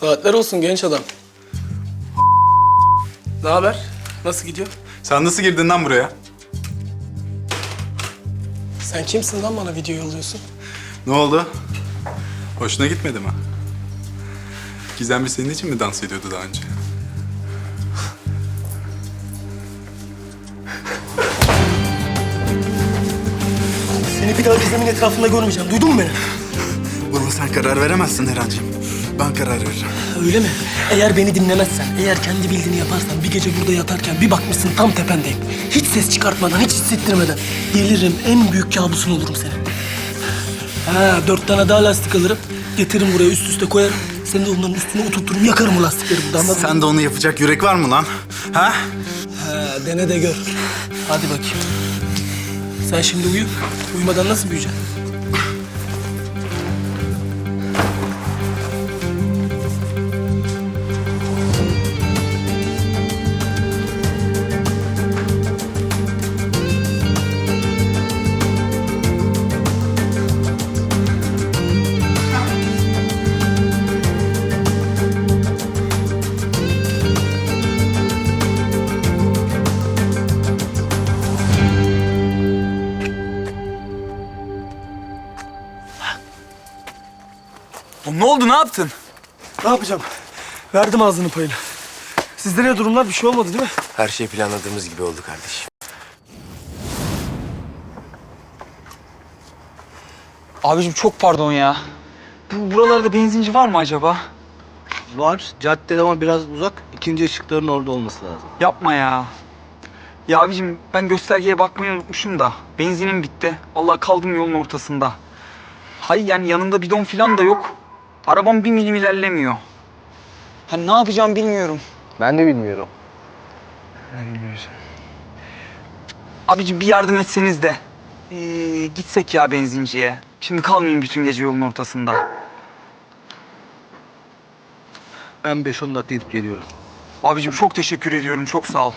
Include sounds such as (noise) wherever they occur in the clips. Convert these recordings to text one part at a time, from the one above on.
Saatler olsun genç adam. Ne haber? Nasıl gidiyor? Sen nasıl girdin lan buraya? Sen kimsin lan bana video yolluyorsun? Ne oldu? Hoşuna gitmedi mi? Gizem bir senin için mi dans ediyordu daha önce? Seni bir daha Gizem'in etrafında görmeyeceğim. Duydun mu beni? Buna sen karar veremezsin Erhan'cığım. Ben karar veririm. Öyle mi? Eğer beni dinlemezsen, eğer kendi bildiğini yaparsan bir gece burada yatarken bir bakmışsın tam tependeyim. Hiç ses çıkartmadan, hiç hissettirmeden. Gelirim en büyük kabusun olurum senin. Ha, dört tane daha lastik alırım. Getiririm buraya üst üste koyarım. Seni de onların üstüne oturturum, yakarım o lastikleri burada anladın mı? Sen de onu yapacak yürek var mı lan? Ha? Ha, dene de gör. Hadi bakayım. Sen şimdi uyu. Uyumadan nasıl büyüyeceksin? Ne yapacağım? Verdim ağzının payını. Sizde ne durumlar? Bir şey olmadı değil mi? Her şey planladığımız gibi oldu kardeşim. Abicim çok pardon ya. Bu buralarda benzinci var mı acaba? Var. Caddede ama biraz uzak. İkinci ışıkların orada olması lazım. Yapma ya. Ya abicim ben göstergeye bakmayı unutmuşum da. Benzinim bitti. Vallahi kaldım yolun ortasında. Hayır yani yanında bidon falan da yok. Arabam bir milim ilerlemiyor. Hani ne yapacağım bilmiyorum. Ben de bilmiyorum. Abicim bir yardım etseniz de. Ee, gitsek ya benzinciye. Şimdi kalmayayım bütün gece yolun ortasında. Ben 5-10 dakika gidip geliyorum. Abicim çok teşekkür ediyorum. Çok sağ ol.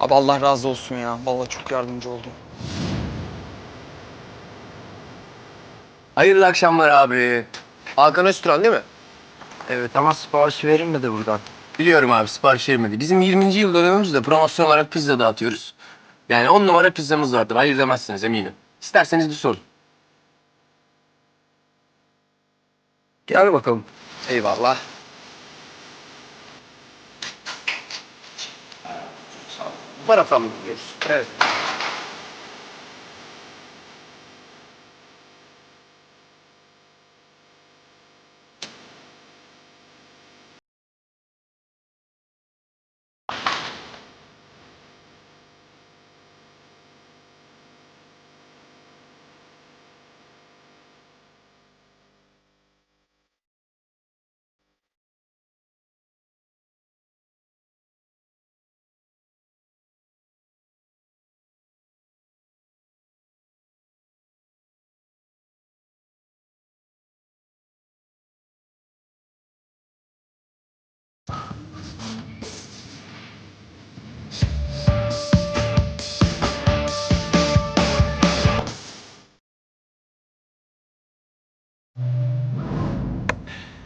Abi Allah razı olsun ya. Vallahi çok yardımcı oldun. Hayırlı akşamlar abi. Hakan Özturan değil mi? Evet ama sipariş verilmedi buradan. Biliyorum abi sipariş verilmedi. Bizim 20. yıl dönemimizde promosyon olarak pizza dağıtıyoruz. Yani on numara pizzamız vardır. Hayır demezsiniz eminim. İsterseniz bir sorun. Gel bakalım. Eyvallah. Mı gidiyoruz? Evet.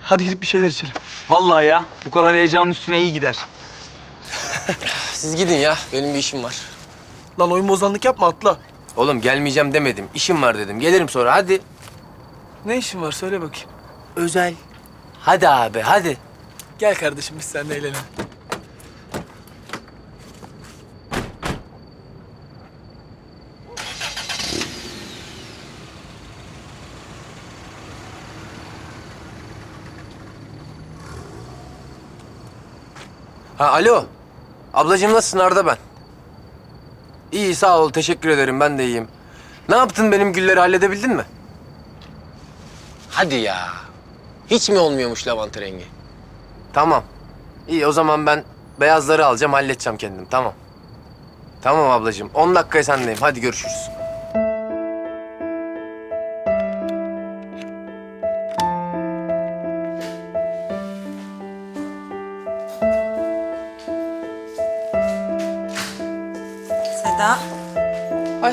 Hadi gidip bir şeyler içelim. Vallahi ya. Bu kadar heyecanın üstüne iyi gider. (laughs) Siz gidin ya. Benim bir işim var. Lan oyun bozanlık yapma atla. Oğlum gelmeyeceğim demedim. İşim var dedim. Gelirim sonra hadi. Ne işin var söyle bakayım. Özel. Hadi abi hadi. Gel kardeşim biz seninle eğlenelim. Ha alo. Ablacığım nasılsın Arda ben? İyi sağ ol teşekkür ederim ben de iyiyim. Ne yaptın benim gülleri halledebildin mi? Hadi ya. Hiç mi olmuyormuş lavanta rengi? Tamam. İyi o zaman ben beyazları alacağım halledeceğim kendim tamam. Tamam ablacığım 10 dakikaya sendeyim hadi görüşürüz.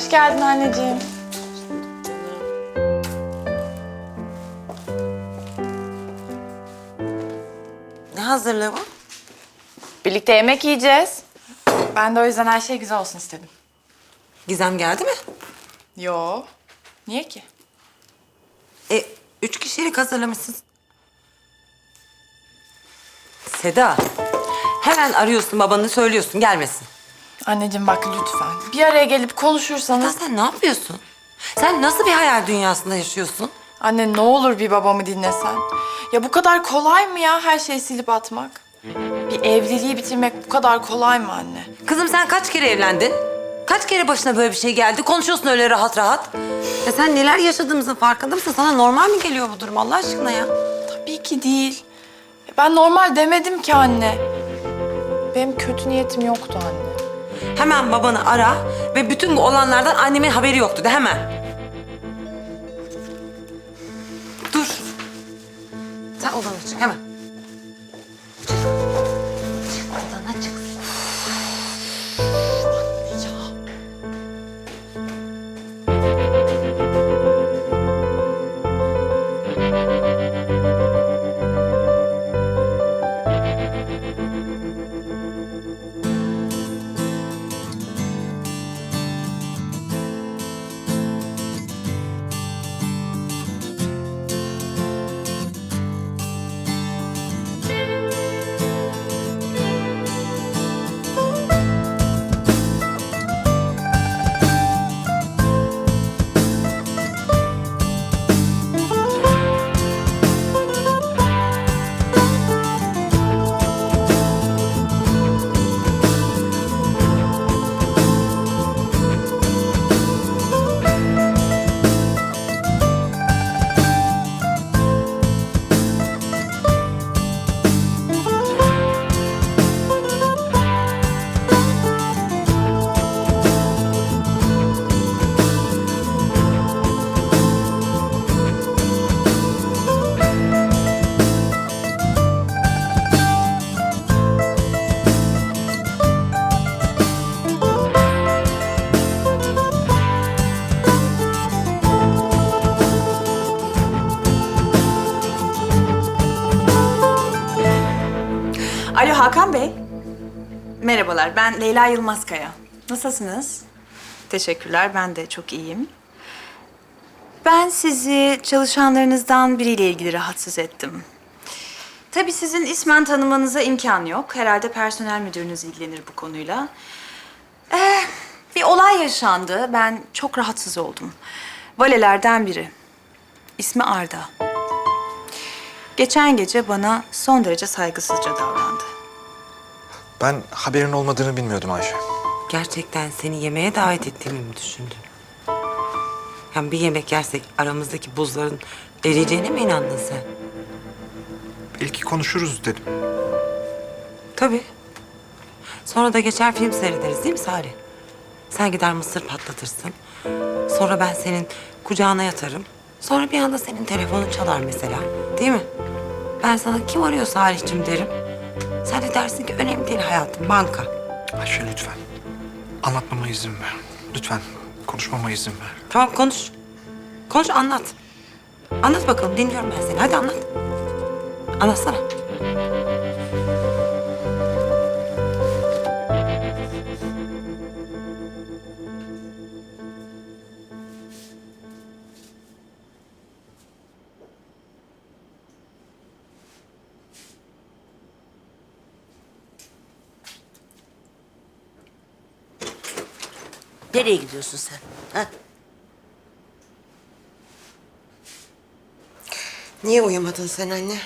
Hoş geldin anneciğim. Ne hazırlığı var? Birlikte yemek yiyeceğiz. Ben de o yüzden her şey güzel olsun istedim. Gizem geldi mi? Yo. Niye ki? E, üç kişilik hazırlamışsınız. Seda, hemen arıyorsun babanı söylüyorsun gelmesin. Anneciğim bak lütfen. Bir araya gelip Seda konuşursanız... sen ne yapıyorsun? Sen nasıl bir hayal dünyasında yaşıyorsun? Anne ne olur bir babamı dinlesen. Ya bu kadar kolay mı ya her şeyi silip atmak? Bir evliliği bitirmek bu kadar kolay mı anne? Kızım sen kaç kere evlendin? Kaç kere başına böyle bir şey geldi? Konuşuyorsun öyle rahat rahat. Ya sen neler yaşadığımızın farkında mısın? Sana normal mi geliyor bu durum Allah aşkına ya? Tabii ki değil. Ben normal demedim ki anne. Benim kötü niyetim yoktu anne. Hemen babanı ara ve bütün bu olanlardan annemin haberi yoktu de hemen. Dur. Sen odana çık hemen. Ben Leyla Yılmazkaya. Nasılsınız? Teşekkürler, ben de çok iyiyim. Ben sizi çalışanlarınızdan biriyle ilgili rahatsız ettim. Tabii sizin ismen tanımanıza imkan yok. Herhalde personel müdürünüz ilgilenir bu konuyla. Ee, bir olay yaşandı. Ben çok rahatsız oldum. Valelerden biri. İsmi Arda. Geçen gece bana son derece saygısızca davrandı. Ben haberin olmadığını bilmiyordum Ayşe. Gerçekten seni yemeğe davet ettiğimi mi düşündün? Yani bir yemek yersek aramızdaki buzların eriyeceğine mi inandın sen? Belki konuşuruz dedim. Tabii. Sonra da geçer film seyrederiz değil mi Salih? Sen gider mısır patlatırsın. Sonra ben senin kucağına yatarım. Sonra bir anda senin telefonun çalar mesela. Değil mi? Ben sana kim arıyor Salih'cim derim. Sen de dersin ki önemli değil hayatım, banka. Ayşe lütfen. Anlatmama izin ver. Lütfen konuşmama izin ver. Tamam konuş. Konuş anlat. Anlat bakalım dinliyorum ben seni. Hadi anlat. Anlatsana. Nereye gidiyorsun sen? Ha? Niye uyumadın sen anne?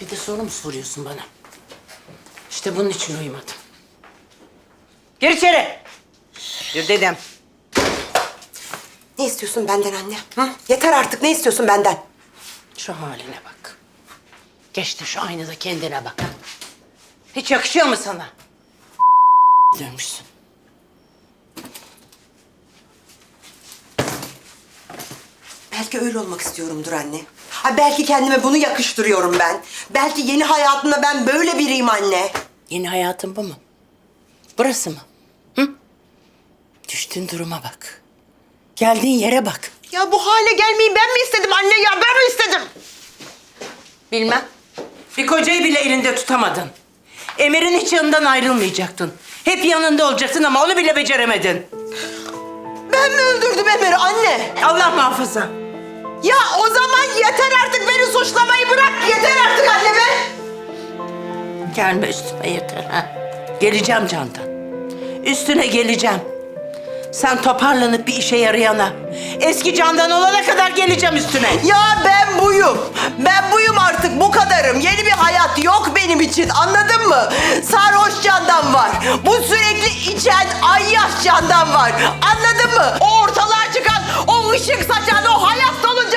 Bir de soru mu soruyorsun bana? İşte bunun için uyumadım. Gir içeri. Gir dedim. Ne istiyorsun benden anne? Hı? Yeter artık ne istiyorsun benden? Şu haline bak. Geç de şu aynada kendine bak. ha. Hiç yakışıyor mu sana? Dönmüşsün. Belki öyle olmak istiyorumdur anne. Ha belki kendime bunu yakıştırıyorum ben. Belki yeni hayatımda ben böyle biriyim anne. Yeni hayatın bu mu? Burası mı? Hı? Düştüğün duruma bak. Geldiğin yere bak. Ya bu hale gelmeyi ben mi istedim anne ya? Ben mi istedim? Bilmem. Bir kocayı bile elinde tutamadın. Emir'in hiç yanından ayrılmayacaktın. Hep yanında olacaksın ama onu bile beceremedin. Ben mi öldürdüm Emir'i anne? Allah muhafaza. Ya o zaman yeter artık beni suçlamayı bırak. Yeter artık anne be. Gelme üstüme yeter ha. Geleceğim Candan. Üstüne geleceğim. Sen toparlanıp bir işe yarayana. Eski Candan olana kadar geleceğim üstüne. Ya ben buyum. Ben buyum artık bu kadarım. Yeni bir hayat yok benim için anladın mı? Sarhoş candan var. Bu sürekli içen ayyaş candan var. Anladın mı? O ortalığa çıkan, o ışık saçan, o hayat dolu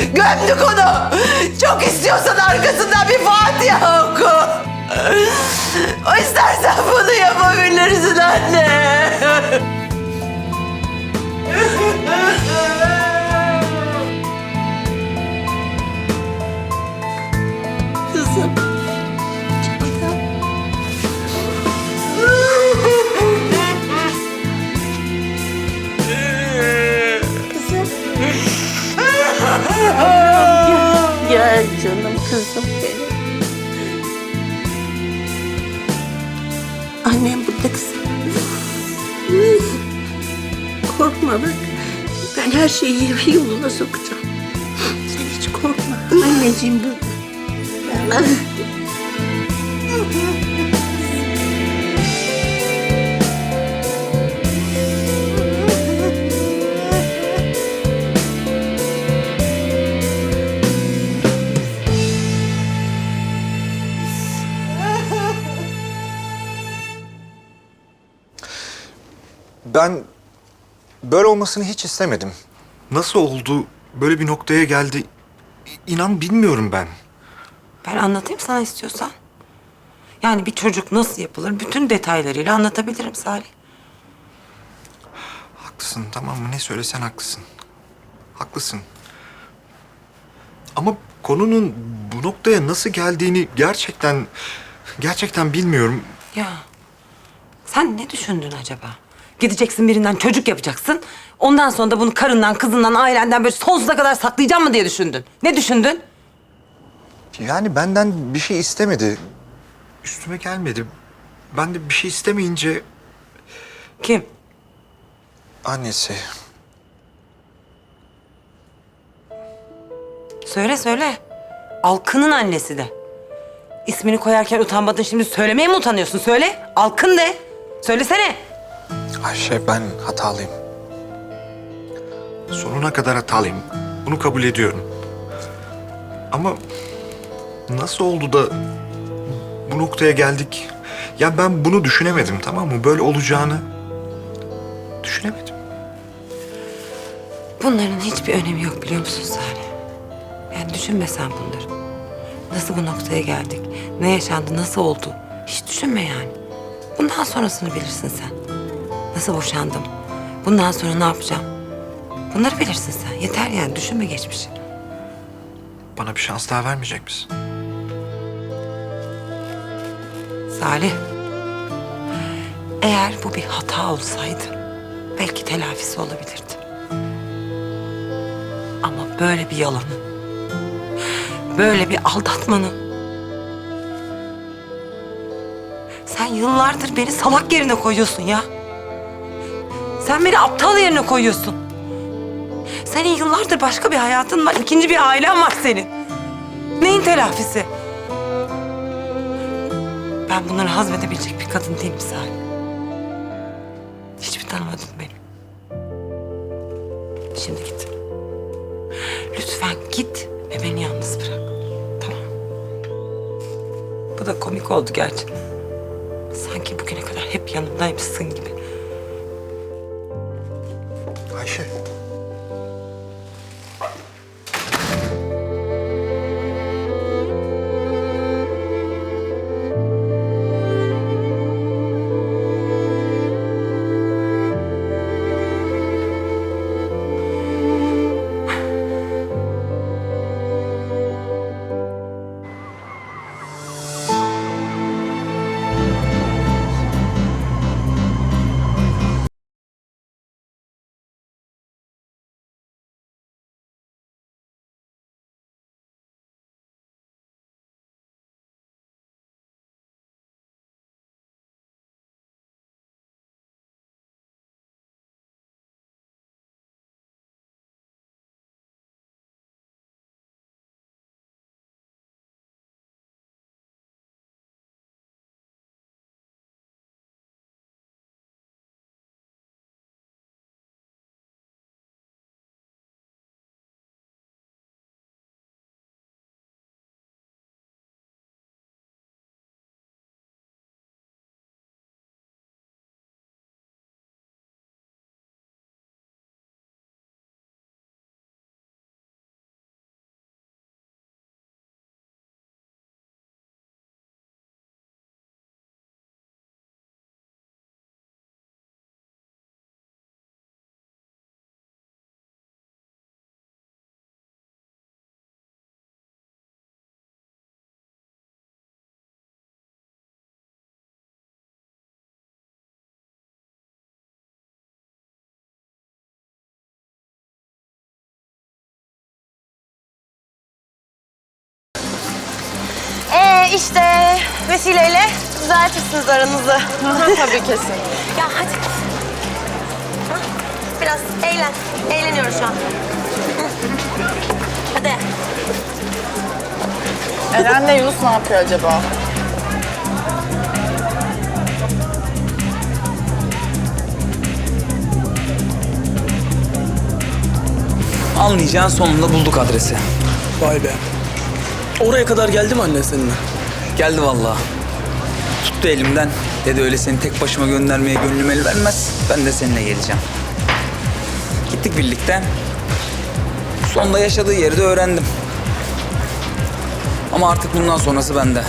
Gömdük onu. Çok istiyorsan arkasından bir Fatiha oku. O istersen bunu yapabilirsin anne. Şeyi yoluna sokacağım. Sen hiç korkma. Anneciğim burada. Ben böyle olmasını hiç istemedim. Nasıl oldu, böyle bir noktaya geldi? İ- İnan bilmiyorum ben. Ben anlatayım sana istiyorsan. Yani bir çocuk nasıl yapılır bütün detaylarıyla anlatabilirim Salih. Haklısın tamam mı? Ne söylesen haklısın. Haklısın. Ama konunun bu noktaya nasıl geldiğini gerçekten gerçekten bilmiyorum. Ya sen ne düşündün acaba? Gideceksin birinden çocuk yapacaksın. Ondan sonra da bunu karından, kızından, ailenden böyle sonsuza kadar saklayacağım mı diye düşündün. Ne düşündün? Yani benden bir şey istemedi. Üstüme gelmedi. Ben de bir şey istemeyince Kim? annesi. Söyle söyle. Alkın'ın annesi de. İsmini koyarken utanmadın şimdi söylemeye mi utanıyorsun? Söyle. Alkın de. Söylesene. Ayşe ben hatalıyım. Sonuna kadar hatalıyım. Bunu kabul ediyorum. Ama nasıl oldu da bu noktaya geldik? Ya ben bunu düşünemedim tamam mı? Böyle olacağını düşünemedim. Bunların hiçbir önemi yok biliyor musun Salih? Yani düşünme sen bunları. Nasıl bu noktaya geldik? Ne yaşandı? Nasıl oldu? Hiç düşünme yani. Bundan sonrasını bilirsin sen. Nasıl boşandım? Bundan sonra ne yapacağım? Bunları bilirsin sen. Yeter yani düşünme geçmişi. Bana bir şans daha vermeyecek misin? Salih. Eğer bu bir hata olsaydı belki telafisi olabilirdi. Ama böyle bir yalanın, böyle bir aldatmanın sen yıllardır beni salak yerine koyuyorsun ya. Sen beni aptal yerine koyuyorsun. Senin yıllardır başka bir hayatın var, ikinci bir ailen var senin. Neyin telafisi? Ben bunları hazmedebilecek bir kadın değilim Salih. Hiç mi tanımadın beni? Şimdi git. Lütfen git ve beni yalnız bırak. Tamam. Bu da komik oldu gerçi. Sanki bugüne kadar hep yanımdaymışsın gibi. İşte vesileyle düzeltirsiniz aranızı. Tabii kesin. Ya hadi. Biraz eğlen. Eğleniyoruz şu an. Hadi. Eren'le Yunus ne yapıyor acaba? Anlayacağın sonunda bulduk adresi. Vay be. Oraya kadar geldi mi annen seninle? Geldi vallahi. Tuttu elimden. Dedi öyle seni tek başıma göndermeye gönlüm el vermez. Ben de seninle geleceğim. Gittik birlikte. Sonunda yaşadığı yeri de öğrendim. Ama artık bundan sonrası bende.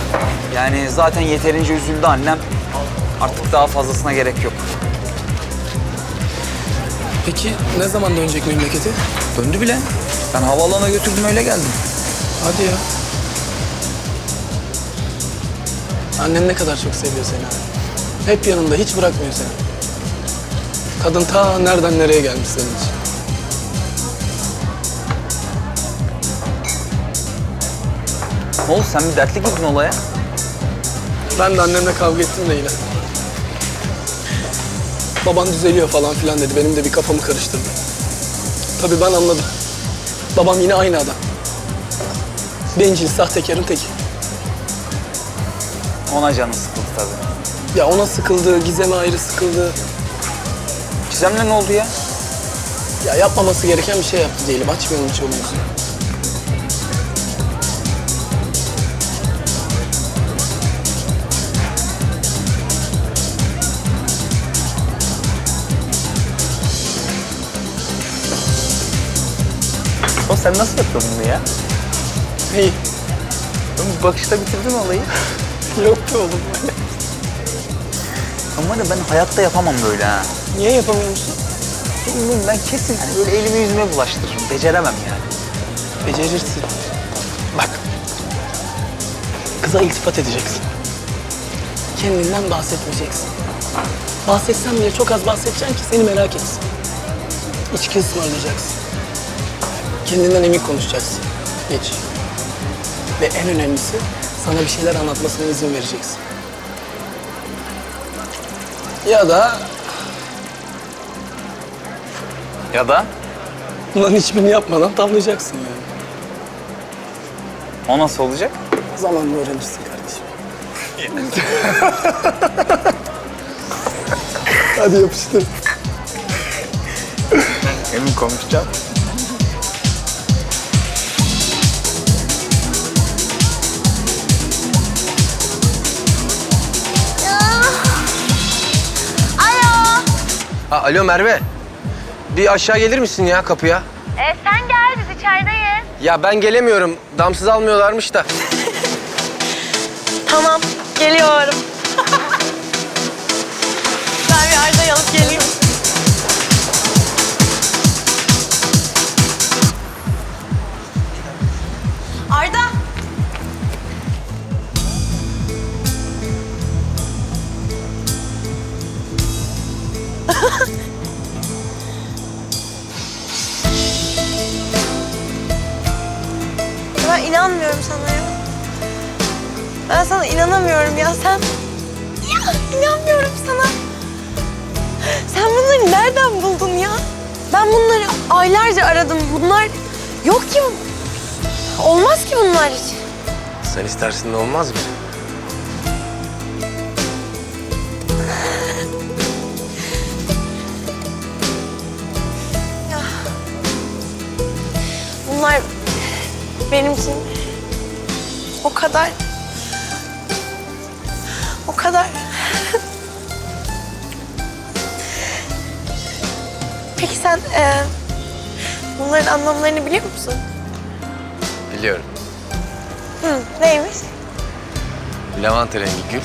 Yani zaten yeterince üzüldü annem. Artık daha fazlasına gerek yok. Peki ne zaman dönecek memleketi? Döndü bile. Ben havaalanına götürdüm öyle geldim. Hadi ya. Annen ne kadar çok seviyor seni abi. Hep yanında, hiç bırakmıyor seni. Kadın ta nereden nereye gelmiş senin için. Ne oldu sen bir dertli girdin olaya? Ben de annemle kavga ettim de yine. Baban düzeliyor falan filan dedi. Benim de bir kafamı karıştırdı. Tabii ben anladım. Babam yine aynı adam. Bencil, sahtekarın teki. Ona canı sıkıldı tabii. Ya ona sıkıldı, Gizem'e ayrı sıkıldı. Gizem'le ne oldu ya? Ya yapmaması gereken bir şey yaptı diyelim. Açmayalım hiç o mevzuyu. O sen nasıl yaptın bunu ya? Neyi? Bir bakışta bitirdin olayı. Oğlum. Ama da ben hayatta yapamam böyle ha. Niye yapamıyor musun? Bilmiyorum ben kesin hani böyle elimi yüzüme bulaştırırım. Beceremem yani. Becerirsin. Bak. Kıza iltifat edeceksin. Kendinden bahsetmeyeceksin. Bahsetsen bile çok az bahsedeceksin ki seni merak etsin. İçki ısmarlayacaksın. Kendinden emin konuşacaksın. Geç. Ve en önemlisi sana bir şeyler anlatmasına izin vereceksin. Ya da Ya da bunların hiçbirini yapmadan tavlayacaksın yani. o nasıl olacak? Zamanla öğrenirsin kardeşim. (laughs) Hadi yapıştır. Emin konuşacağım. Ha, alo Merve. Bir aşağı gelir misin ya kapıya? E, sen gel biz içerideyiz. Ya ben gelemiyorum. Damsız almıyorlarmış da. Tamam geliyorum. Ya sen. Ya inanmıyorum sana. Sen bunları nereden buldun ya? Ben bunları aylarca aradım. Bunlar yok ki. Olmaz ki bunlar hiç. Sen istersin de olmaz mı? Bunlar benim için o kadar kadar Peki sen e, bunların anlamlarını biliyor musun? Biliyorum. Hı, neymiş? Lavanta rengi gül.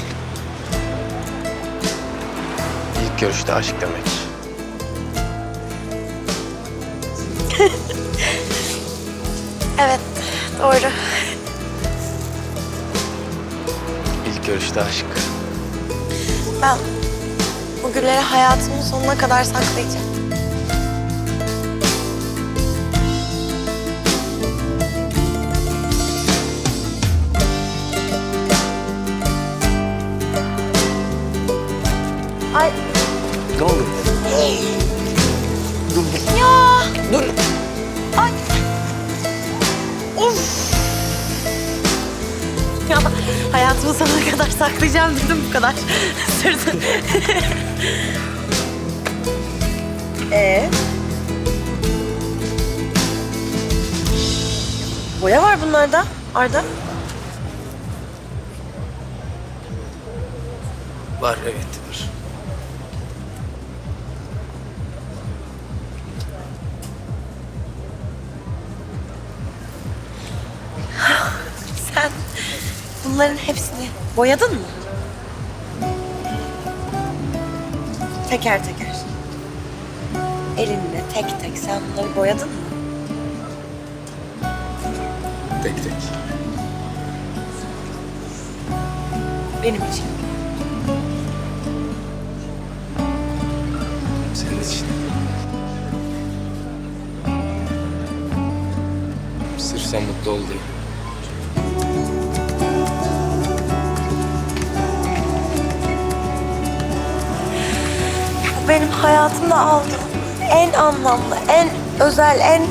İlk görüşte aşk demek. (laughs) Evet, doğru. İlk görüşte aşk. Ben bu gülleri hayatımın sonuna kadar saklayacağım. Ay. Ne oldu? Dur dur. Ya. Dur. Hayatımın sonuna (laughs) kadar saklayacağım dedim bu kadar. Sürdü. (laughs) ee? Boya var bunlarda Arda. Var evet var. Sen bunların hepsini boyadın mı? Teker teker. Elinle tek tek sen bunları boyadın mı? Tek tek. Benim için. Senin için. Sırf sen mutlu ol diye. Benim hayatımda aldığım en anlamlı, en özel, en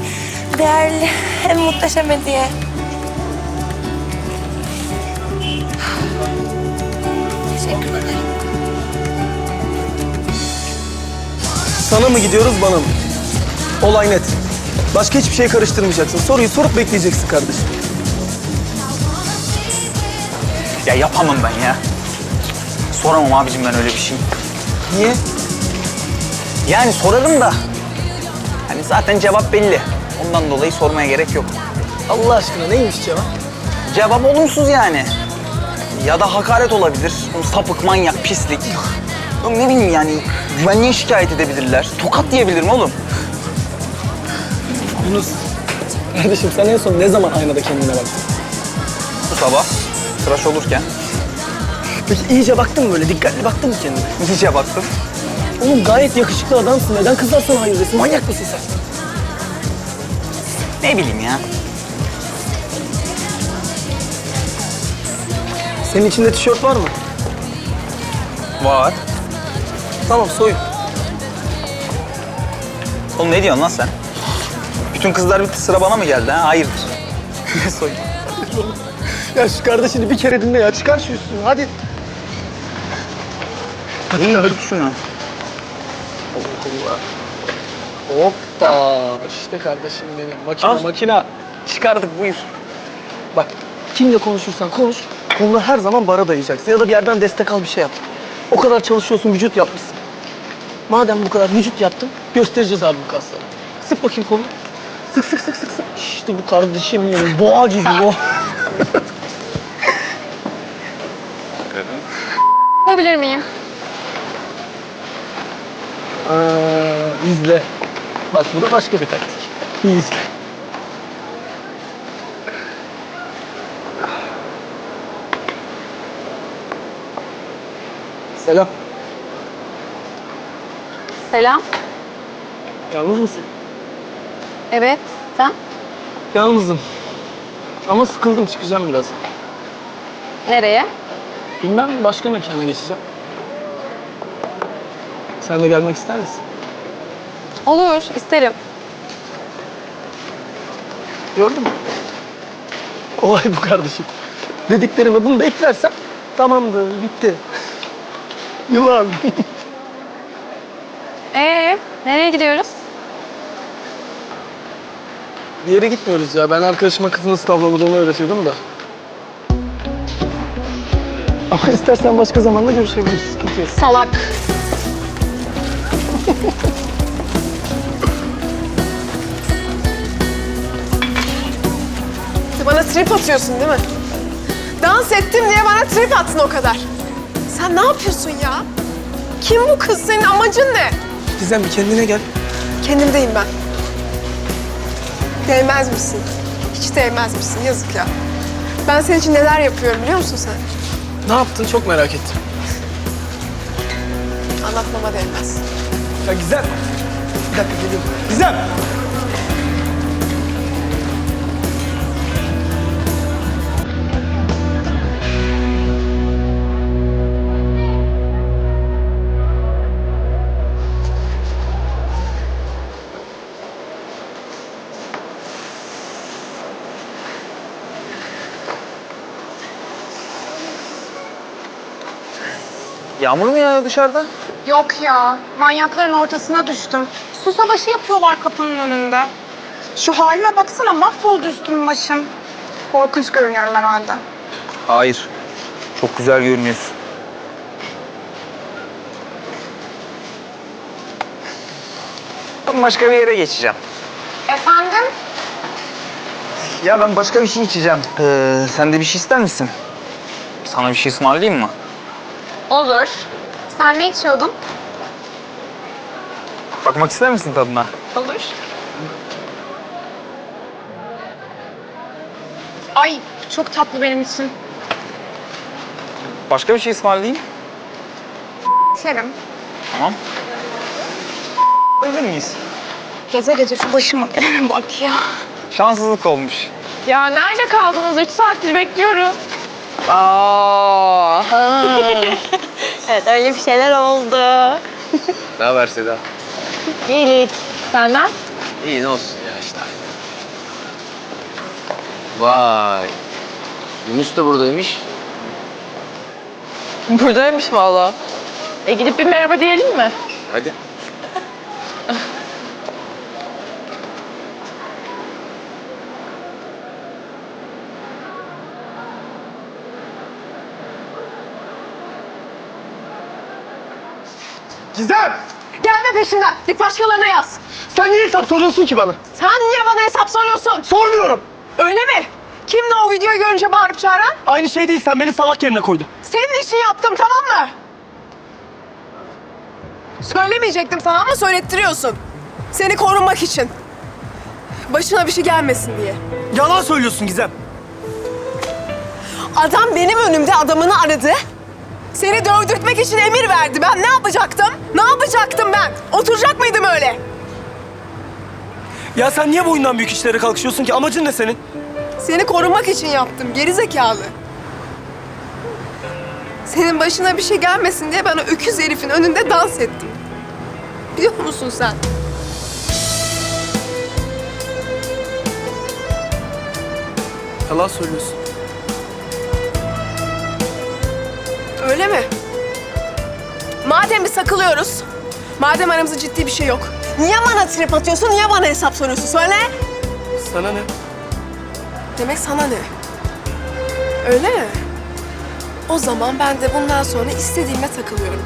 değerli, en muhteşem hediye. Teşekkür ederim. Sana mı gidiyoruz bana mı? Olay net. Başka hiçbir şey karıştırmayacaksın. Soruyu sorup bekleyeceksin kardeşim. Ya yapamam ben ya. Soramam abicim ben öyle bir şey. Niye? Yani sorarım da. Hani zaten cevap belli. Ondan dolayı sormaya gerek yok. Allah aşkına neymiş cevap? Cevap olumsuz yani. Ya da hakaret olabilir. Sapık, manyak, pislik. Oğlum ne bileyim yani güvenliğe şikayet edebilirler. Tokat diyebilirim oğlum. Yunus. Kardeşim sen en son ne zaman aynada kendine baktın? Bu sabah tıraş olurken Peki iyice baktın mı böyle? Dikkatli baktın mı kendine? iyice baktım. Oğlum gayet yakışıklı adamsın. Neden kızlar sana hayır desin? Manyak mısın sen? Ne bileyim ya. Senin içinde tişört var mı? Var. Tamam soyun. Oğlum ne diyorsun lan sen? Bütün kızlar bitti sıra bana mı geldi ha? Hayırdır? (laughs) Soyun? Ya şu kardeşini bir kere dinle ya. Çıkar şu üstünü hadi. İyi tut şunu. Hoppa. İşte kardeşim benim. Makine makine. Çıkardık buyur. Bak kimle konuşursan konuş. Kolunu her zaman bara dayayacaksın. Ya da bir yerden destek al bir şey yap. O kadar çalışıyorsun vücut yapmışsın. Madem bu kadar vücut yaptın göstereceğiz abi bu kasları. Sık bakayım kolunu. Sık sık sık sık sık. İşte bu kardeşim benim. Boğa gibi boğa. Yapabilir miyim? Aa, izle. Bak bu da başka bir taktik. İyi izle. Selam. Selam. Yalnız mısın? Evet. Sen? Yalnızım. Ama sıkıldım çıkacağım biraz. Nereye? Bilmem başka mekana geçeceğim. Sen de gelmek ister misin? Olur. isterim. Gördün mü? Olay bu kardeşim. Dediklerime bunu da eklersen tamamdır, bitti. Yılan. (laughs) Ee, nereye gidiyoruz? Bir yere gitmiyoruz ya. Ben arkadaşıma kızın ıstavlamadığını öğretiyordum da. Ama istersen başka zamanda görüşebiliriz. Sıkıntı yok. Salak. Bana trip atıyorsun değil mi? Dans ettim diye bana trip attın o kadar. Sen ne yapıyorsun ya? Kim bu kız? Senin amacın ne? Gizem bir kendine gel. Kendimdeyim ben. Değmez misin? Hiç değmez misin? Yazık ya. Ben senin için neler yapıyorum biliyor musun sen? Ne yaptın çok merak ettim. Anlatmama değmez. Ya Gizem. Bir dakika geliyorum. Gizem. Yağmur mu yağıyor dışarıda? Yok ya. Manyakların ortasına düştüm. Su savaşı yapıyorlar kapının önünde. Şu halime baksana mahvoldu üstüm başım. Korkunç görünüyorum herhalde. Hayır. Çok güzel görünüyorsun. Ben başka bir yere geçeceğim. Efendim? Ya ben başka bir şey içeceğim. Ee, sen de bir şey ister misin? Sana bir şey ısmarlayayım mı? Olur. Sen ne içiyordun? Bakmak ister misin tadına? Olur. Ay çok tatlı benim için. Başka bir şey ısmarlayayım. İçerim. Tamam. Öyle miyiz? Gece gece şu başıma gelene bak ya. Şanssızlık olmuş. Ya nerede kaldınız? Üç saattir bekliyoruz. Aa. (laughs) evet öyle bir şeyler oldu. (laughs) Ne haber Seda? İyilik. Senden? İyi ne olsun ya işte. Vay. Yunus da buradaymış. Buradaymış valla. E gidip bir merhaba diyelim mi? Hadi. Gizem! Gelme peşinden. Git başkalarına yaz. Sen niye hesap soruyorsun ki bana? Sen niye bana hesap soruyorsun? Sormuyorum. Öyle mi? Kimdi o videoyu görünce bağırıp çağıran? Aynı şey değil sen beni salak yerine koydun. Senin için yaptım tamam mı? Söylemeyecektim sana ama söylettiriyorsun. Seni korumak için. Başına bir şey gelmesin diye. Yalan söylüyorsun Gizem. Adam benim önümde adamını aradı. Seni dövdürtmek için emir verdi. Ben ne yapacaktım? Ne yapacaktım ben? Oturacak mıydım öyle? Ya sen niye boyundan büyük işlere kalkışıyorsun ki? Amacın ne senin? Seni korumak için yaptım. Geri zekalı. Senin başına bir şey gelmesin diye ben o öküz herifin önünde dans ettim. Biliyor musun sen? Yalan söylüyorsun. Öyle mi? Madem biz takılıyoruz, madem aramızda ciddi bir şey yok. Niye bana trip atıyorsun, niye bana hesap soruyorsun? Söyle. Sana ne? Demek sana ne? Öyle mi? O zaman ben de bundan sonra istediğime takılıyorum.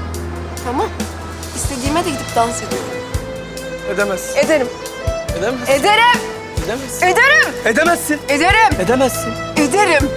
Tamam? İstediğime de gidip dans ediyorum. Edemezsin. Ederim. Edemezsin. Ederim. Edemezsin. Ederim. Edemezsin. Ederim. Edemezsin. Ederim.